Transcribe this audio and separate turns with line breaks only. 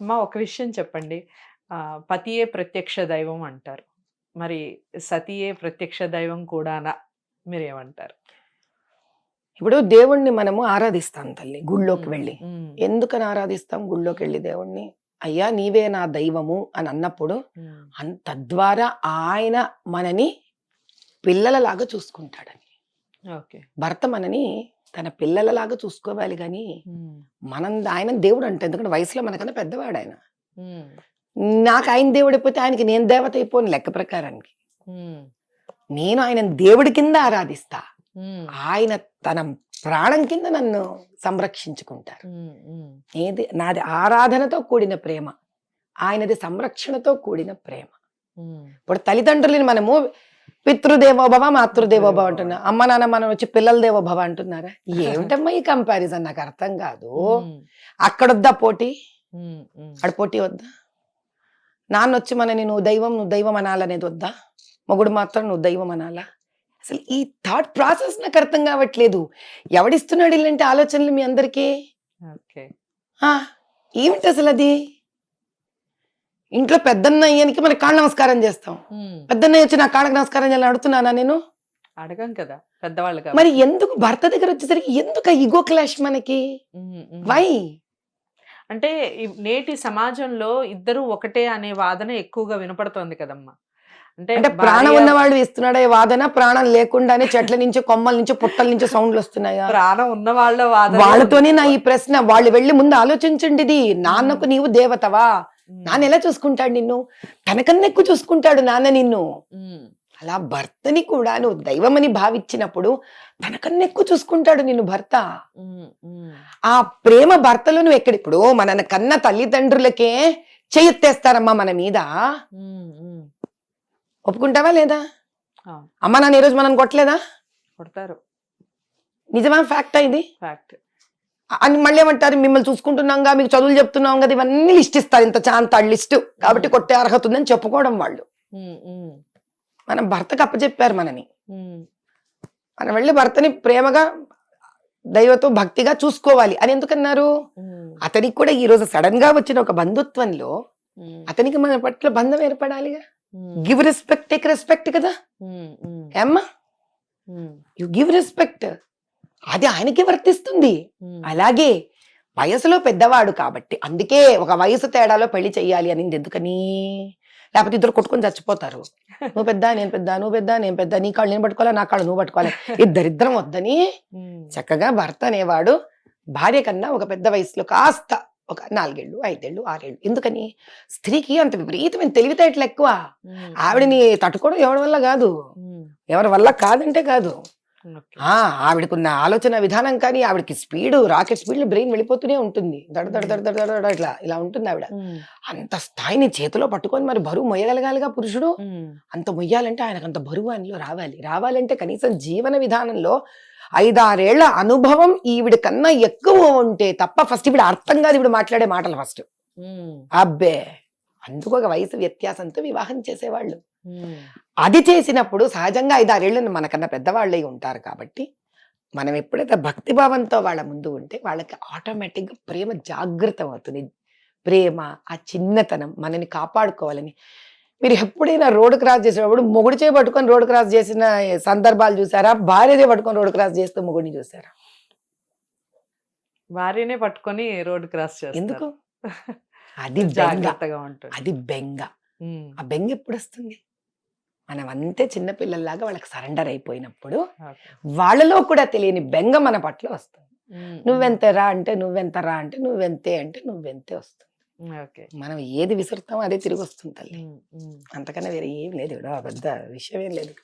అమ్మా ఒక విషయం చెప్పండి. పతియే ప్రత్యక్ష దైవం అంటారు. మరి సతియే ప్రత్యక్ష దైవం కూడానా? మీరేమంటారు?
ఇప్పుడు దేవుణ్ణి మనము ఆరాధిస్తాం తల్లి గుళ్ళోకి వెళ్ళి. ఎందుకని ఆరాధిస్తాం గుళ్ళోకి వెళ్ళి దేవుణ్ణి? అయ్యా నీవే నా దైవము అని అన్నప్పుడు తద్వారా ఆయన మనని పిల్లలలాగా చూసుకుంటాడని.
ఓకే.
భర్త మనని తన పిల్లలలాగా చూసుకోవాలి కానీ మనం ఆయన దేవుడు అంటే ఎందుకంటే వయసులో మనకన్నా పెద్దవాడు ఆయన నాకు ఆయన దేవుడు అయిపోతే ఆయనకి నేను దేవత అయిపోను లెక్క ప్రకారానికి. నేను ఆయన దేవుడి కింద ఆరాధిస్తా. ఆయన తన ప్రాణం కింద నన్ను సంరక్షించుకుంటారు. ఏది? నాది ఆరాధనతో కూడిన ప్రేమ. ఆయనది సంరక్షణతో కూడిన ప్రేమ. ఇప్పుడు తల్లిదండ్రులని మనము పితృదేవోభవ మాతృదేవోభవ అంటున్నా. అమ్మ నాన్న మనం వచ్చి పిల్లల దేవోభవ అంటున్నారా? ఏమిటమ్మా ఈ కంపారిజన్ నాకు అర్థం కాదు. అక్కడొద్దా పోటీ? అక్కడ పోటీ వద్దా? నాన్న వచ్చి మనని నువ్వు దైవం నువ్వు దైవం అనాలనేది వద్దా? మొగుడు మాత్రం నువ్వు దైవం అనాలా? అసలు ఈ థాట్ ప్రాసెస్ నాకు అర్థం కావట్లేదు. ఎవడిస్తున్నాడు ఇలాంటి ఆలోచనలు మీ అందరికీ? ఏమిటి అసలు అది ఇంట్లో పెద్దన్న అయ్యానికి మన కాళ్ళ నమస్కారం చేస్తాం. పెద్దన్నయ్య వచ్చి నా కాళ్ళకి నమస్కారం చేయాలని అడుగుతున్నానా నేను?
అడగం కదా పెద్దవాళ్ళు
మరి ఎందుకు భర్త దగ్గర వచ్చేసరికి ఎందుకు ఈగో క్లాష్ మనకి? వై
అంటే నేటి సమాజంలో ఇద్దరు ఒకటే అనే వాదన ఎక్కువగా వినపడుతోంది కదమ్మా. అంటే
అంటే ప్రాణం ఉన్నవాడు ఇస్తున్నాడే వాదన? ప్రాణం లేకుండానే చెట్ల నుంచి కొమ్మల నుంచి పుట్టల నుంచి సౌండ్లు వస్తున్నాయా?
ప్రాణం ఉన్న వాళ్ళ వాదన
వాళ్ళతోనే నా ఈ ప్రశ్న. వాళ్ళు వెళ్ళి ముందు ఆలోచించండి ఇది నాన్నకు నీవు దేవతవా? నాన్న ఎలా చూసుకుంటాడు నిన్ను? తనకన్నా ఎక్కువ చూసుకుంటాడు నాన్న నిన్ను. అలా భర్తని కూడా నువ్వు దైవమని భావించినప్పుడు తనకన్నా ఎక్కువ చూసుకుంటాడు నిన్ను భర్త. ఆ ప్రేమ భర్తలో నువ్వు ఎక్కడ? ఇప్పుడు మన కన్న తల్లిదండ్రులకే చెయ్యెత్తేస్తారమ్మా మన మీద. ఒప్పుకుంటావా లేదా. అమ్మ నాన్న ఈరోజు మనం కొట్టలేదా?
కొడతారు.
నిజమా? ఫ్యాక్టా ఇది?
ఫ్యాక్ట్.
అని మళ్ళీ ఏమంటారు? మిమ్మల్ని చూసుకుంటున్నాంగా మీకు చదువులు చెప్తున్నాం కదా ఇవన్నీ లిస్ట్ ఇస్తారు. ఇంత చాంత లిస్ట్ కాబట్టి కొట్టే అర్హత ఉందని చెప్పుకోవడం వాళ్ళు. మనం భర్తకు అప్పచెప్పారు మనని. మనం వెళ్ళి భర్తని ప్రేమగా దైవతో భక్తిగా చూసుకోవాలి. అని ఎందుకన్నారు? అతనికి కూడా ఈ రోజు సడన్గా వచ్చిన ఒక బంధుత్వంలో అతనికి మన పట్ల బంధం ఏర్పడాలిగా. గివ్ రెస్పెక్ట్ టేక్ రెస్పెక్ట్ కదా? ఏమ్మా? యు గివ్ రెస్పెక్ట్ అది ఆయనకి వర్తిస్తుంది. అలాగే వయసులో పెద్దవాడు కాబట్టి అందుకే ఒక వయసు తేడాలో పెళ్ళి చెయ్యాలి అనింది ఎందుకని? లేకపోతే ఇద్దరు కొట్టుకొని చచ్చిపోతారు. నువ్వు పెద్ద నేను పెద్ద నువ్వు పెద్ద నేను పెద్ద నీ కాళ్ళు నేను పట్టుకోవాలా నా కాళ్ళు నువ్వు పట్టుకోవాలి? ఇద్దరిద్దరం వద్దని చక్కగా భర్త అనేవాడు భార్య కన్నా ఒక పెద్ద వయసులో కాస్త ఒక నాలుగేళ్ళు ఐదేళ్ళు ఆరేళ్ళు. ఎందుకని? స్త్రీకి అంత విపరీతమైన తెలివితేటలు ఎక్కువ. ఆవిడని తట్టుకోవడం ఎవరి వల్ల కాదు. ఎవరి వల్ల కాదంటే కాదు. ఆవిడకున్న ఆలోచన విధానం కానీ ఆవిడకి స్పీడ్ రాకెట్ స్పీడ్ బ్రెయిన్ వెళ్ళిపోతూనే ఉంటుంది. దడ దడ దడ దడ దడ ఇట్లా ఇలా ఉంటుంది ఆవిడ. అంత స్థాయిని చేతిలో పట్టుకొని మరి బరువు మొయ్యగలగాలిగా పురుషుడు? అంత మొయ్యాలంటే ఆయనకు అంత బరువు ఆయనలో రావాలి. రావాలంటే కనీసం జీవన విధానంలో ఐదారేళ్ళ అనుభవం ఈవిడ కన్నా ఎక్కువ ఉంటే తప్ప ఫస్ట్ ఈవిడ అర్థం కాదు ఈవిడ మాట్లాడే మాటలు ఫస్ట్. అబ్బే! అందుకు ఒక వయసు వ్యత్యాసంతో వివాహం చేసేవాళ్ళు. అది చేసినప్పుడు సహజంగా ఐదారేళ్ళు మనకన్నా పెద్దవాళ్ళై ఉంటారు కాబట్టి మనం ఎప్పుడైతే భక్తిభావంతో వాళ్ళ ముందు ఉంటే వాళ్ళకి ఆటోమేటిక్గా ప్రేమ జాగృతం అవుతుంది. ప్రేమ ఆ చిన్నతనం మనని కాపాడుకోవాలని. మీరు ఎప్పుడైనా రోడ్డు క్రాస్ చేసేటప్పుడు మొగుడు చే పట్టుకొని రోడ్డు క్రాస్ చేసిన సందర్భాలు చూసారా? భార్యదే పట్టుకొని రోడ్డు క్రాస్ చేస్తూ మొగుడిని చూసారా?
భార్యనే పట్టుకొని రోడ్ క్రాస్ చేస్తారు.
ఎందుకు? అది
జాగ్రత్తగా ఉంటుంది.
అది బెంగ. ఆ బెంగ ఎప్పుడు వస్తుంది మనం అంతే చిన్నపిల్లల్లాగా వాళ్ళకి సరెండర్ అయిపోయినప్పుడు. వాళ్ళలో కూడా తెలియని బెంగ మన పట్ల వస్తుంది. నువ్వెంతరా అంటే నువ్వెంతరా అంటే నువ్వెంతే అంటే నువ్వెంతే వస్తుంది. మనం ఏది విసురుతామో అదే తిరిగి వస్తుంది తల్లి. అంతకన్నా వేరే ఏం లేదు. ఇక్కడ పెద్ద విషయం ఏం లేదు.